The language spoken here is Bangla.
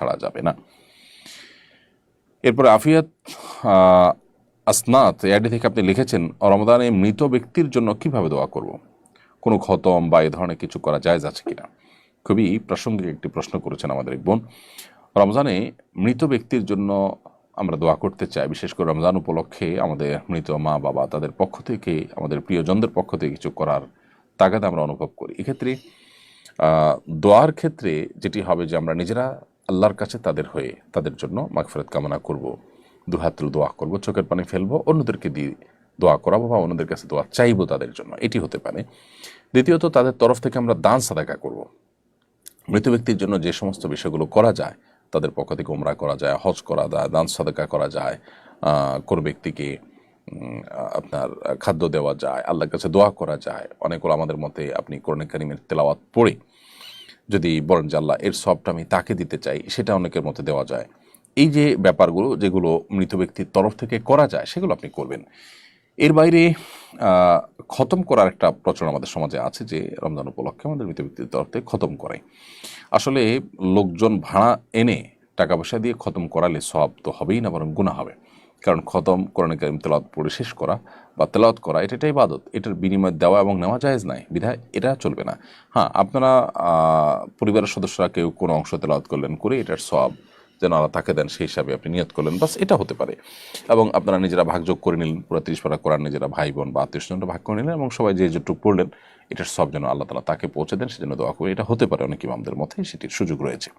ছাড়া যাবে না। এরপরে আফিয়াত আসনাত এআইডি থেকে আপনি লিখেছেন রমদানে মৃত ব্যক্তির জন্য কীভাবে দোয়া করব? কোনো খতম বা এ ধরনের কিছু করা জায়জ আছে কিনা? খুবই প্রাসঙ্গিক একটি প্রশ্ন করেছেন আমাদের এক বোন। রমজানে মৃত ব্যক্তির জন্য আমরা দোয়া করতে চাই, বিশেষ করে রমজান উপলক্ষে আমাদের মৃত মা, বাবা, তাদের পক্ষ থেকে, আমাদের প্রিয়জনদের পক্ষ থেকে কিছু করার তাগাদ আমরা অনুভব করি। এক্ষেত্রে দোয়ার ক্ষেত্রে যেটি হবে যে আমরা নিজেরা আল্লাহর কাছে তাদের হয়ে তাদের জন্য মাগফিরাত কামনা করব। দু হাত তুলে দোয়া করব, চোখের পানি ফেলব, অন্যদেরকে দিয়ে দোয়া করাবো বা অন্যদের কাছে দোয়া চাইব তাদের জন্য। এটি হতে পারে। দ্বিতীয়ত, তাদের তরফ থেকে আমরা দান সাদাকা করব। মৃত ব্যক্তির জন্য যে সমস্ত বিষয়গুলো করা যায়, তাদের পক্ষ থেকে উমরা করা যায়, হজ করা যায়, দান সাদাকা করা যায় কোনো ব্যক্তিকে আপনার খাদ্য দেওয়া যায়, আল্লাহর কাছে দোয়া করা যায়। অনেকগুলো আমাদের মতে আপনি কোরআন কারিমের তেলাওয়াত পড়ে যদি বলেন যে আল্লাহ, এর সবটা আমি তাকে দিতে চাই, সেটা অনেকের মতে দেওয়া যায়। এই যে ব্যাপারগুলো, যেগুলো মৃত ব্যক্তির তরফ থেকে করা যায়, সেগুলো আপনি করবেন। এর বাইরে খতম করার একটা প্রচলন আমাদের সমাজে আছে যে রমজান উপলক্ষে আমাদের মৃত ব্যক্তির তরফ থেকে খতম করাই আসলে লোকজন ভাড়া এনে টাকা পয়সা দিয়ে খতম করালে সব তো হবেই না, বরং গুণা হবে। কারণ খতম কোরআন কারিম তেলাওয়াত পড়ে শেষ করা বা তেলাওয়াত করা, এটা একটা ইবাদত। এটার বিনিময় দেওয়া এবং নেওয়া জায়েজ নাই। বিধায় এটা চলবে না। হ্যাঁ আপনারা পরিবারের সদস্যরা কেউ কোনো অংশ তেলাওয়াত করলেন করে এটার সব যেন আল্লাহ তাকে দেন, সেই হিসাবে আপনি নিয়ত করলেন। বাস এটা হতে পারে। এবং আপনারা নিজেরা ভাগযোগ করে নিলেন। পুরো তিরিশ পারা করার নিজেরা ভাই বোন বা আত্মীয় স্বজনরা ভাগ করে নিলেন এবং সবাই যে যেটুকু পড়লেন, এটার সব যেন আল্লাহ তালা তাকে পৌঁছে দেন সেজন্য দোয়া করে। এটা হতে পারে অনেক ইমামদের মধ্যে সেটির সুযোগ রয়েছে।